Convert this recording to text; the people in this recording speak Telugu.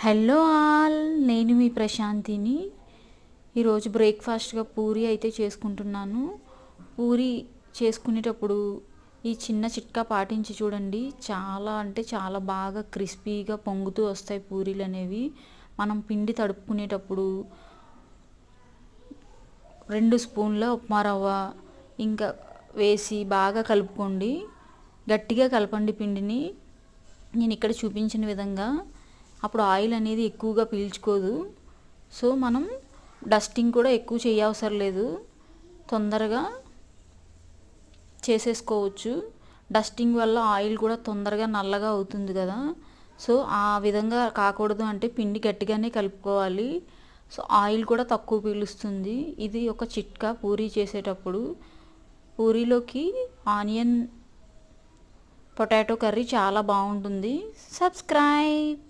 హలో ఆల్ నేను మీ ప్రశాంతిని. ఈరోజు బ్రేక్ఫాస్ట్గా పూరి అయితే చేసుకుంటున్నాను. పూరి చేసుకునేటప్పుడు ఈ చిన్న చిట్కా పాటించి చూడండి. చాలా అంటే చాలా బాగా క్రిస్పీగా పొంగుతూ వస్తాయి పూరీలు అనేవి. మనం పిండి తడుపుకునేటప్పుడు రెండు స్పూన్ల ఉప్మా రవ్వ ఇంకా వేసి బాగా కలుపుకోండి. గట్టిగా కలపండి పిండిని. నేను ఇక్కడ చూపించిన విధంగా అప్పుడు ఆయిల్ అనేది ఎక్కువగా పీల్చుకోదు. సో మనం డస్టింగ్ కూడా ఎక్కువ చేయవసరం లేదు. తొందరగా చేసేసుకోవచ్చు. డస్టింగ్ వల్ల ఆయిల్ కూడా తొందరగా నల్లగా అవుతుంది కదా. సో ఆ విధంగా కాకూడదు అంటే పిండి గట్టిగానే కలుపుకోవాలి. సో ఆయిల్ కూడా తక్కువ పీలుస్తుంది. ఇది ఒక చిట్కా పూరీ చేసేటప్పుడు. పూరీలోకి ఆనియన్ పొటాటో కర్రీ చాలా బాగుంటుంది. సబ్స్క్రైబ్!